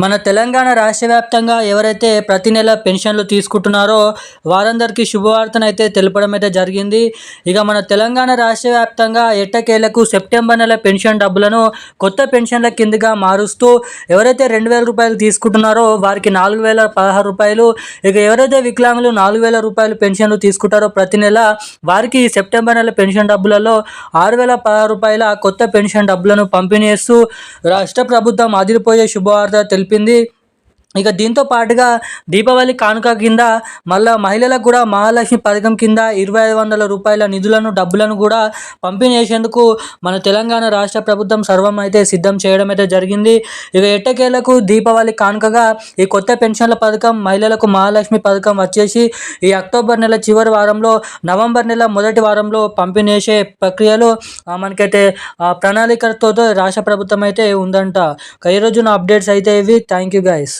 మన తెలంగాణ రాష్ట్ర వ్యాప్తంగా ఎవరైతే ప్రతి నెల పెన్షన్లు తీసుకుంటున్నారో వారందరికీ శుభవార్తనైతే తెలపడం అయితే జరిగింది. ఇక మన తెలంగాణ రాష్ట్ర వ్యాప్తంగా ఎట్టకేలకు సెప్టెంబర్ నెల పెన్షన్ డబ్బులను కొత్త పెన్షన్ల కిందగా మారుస్తూ ఎవరైతే రెండు వేల రూపాయలు తీసుకుంటున్నారో వారికి నాలుగు వేల పదహారు రూపాయలు ఇక ఎవరైతే వికలాంగులు నాలుగు వేల రూపాయలు పెన్షన్లు తీసుకుంటారో ప్రతి నెల వారికి ఈ సెప్టెంబర్ నెల పెన్షన్ డబ్బులలో ఆరు వేల పదహారు రూపాయల కొత్త పెన్షన్ డబ్బులను పంపిణీ చేస్తూ రాష్ట్ర ప్రభుత్వం అదిరిపోయే శుభవార్త తెలిపింది ఇక దీంతో పాటుగా దీపావళి కానుక కింద మళ్ళా మహిళలకు కూడా మహాలక్ష్మి పథకం కింద ఇరవై ఐదు వందల రూపాయల నిధులను డబ్బులను కూడా పంపిణీ చేసేందుకు మన తెలంగాణ రాష్ట్ర ప్రభుత్వం సర్వం అయితే సిద్ధం చేయడం అయితే జరిగింది. ఇక ఎట్టకేలకు దీపావళి కానుకగా ఈ కొత్త పెన్షన్ల పథకం మహిళలకు మహాలక్ష్మి పథకం వచ్చేసి ఈ అక్టోబర్ నెల చివరి వారంలో నవంబర్ నెల మొదటి వారంలో పంపిణీ చేసే ప్రక్రియలో మనకైతే ప్రణాళికతో రాష్ట్ర ప్రభుత్వం అయితే ఉందంట. ఇక నా అప్డేట్స్ అయితే ఇవి. Thank you guys